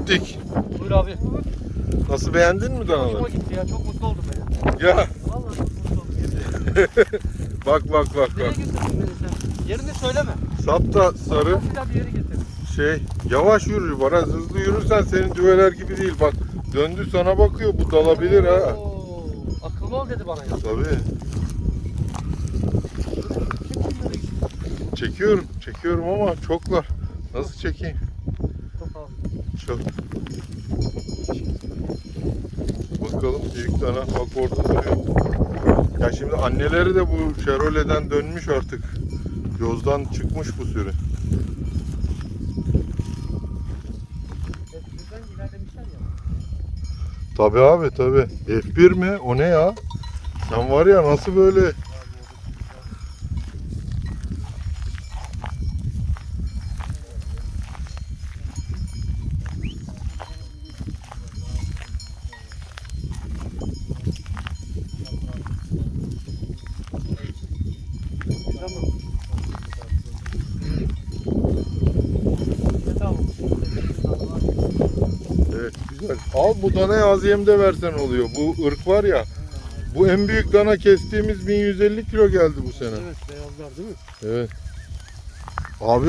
Optik. Buyur abi. Nasıl beğendin mi danaları? Hoşuma gitti ya. Çok mutlu oldum ben. ya. Vallahi çok mutlu oldum. bak bak bak Nereye bak. getirdin beni sen? Yerini söyleme. Sap da sarı. Çok güzel bir yere getir. Şey yavaş yürü bana hızlı yürürsen senin düveler gibi değil bak. Döndü sana bakıyor bu dalabilir ha. Oo, Akıllı ol dedi bana ya. Tabii. Çekiyorum, çekiyorum ama çoklar. Nasıl çekeyim? Çok. Bakalım büyük dana bak orada duruyor. Ya şimdi anneleri de bu Chevrolet'den dönmüş artık. Yozdan çıkmış bu sürü. Tabii abi tabii. F1 mi? O ne ya? Sen var ya nasıl böyle Güzel. Al bu danayı az yemde versen oluyor. Bu ırk var ya. Bu en büyük dana kestiğimiz 1150 kilo geldi bu sene. Evet beyazlar değil mi? Evet. Abi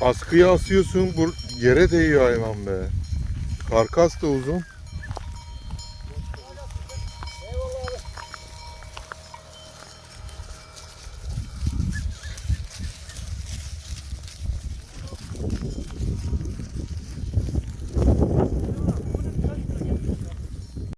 askıya asıyorsun bu yere değiyor hayvan be. Karkas da uzun.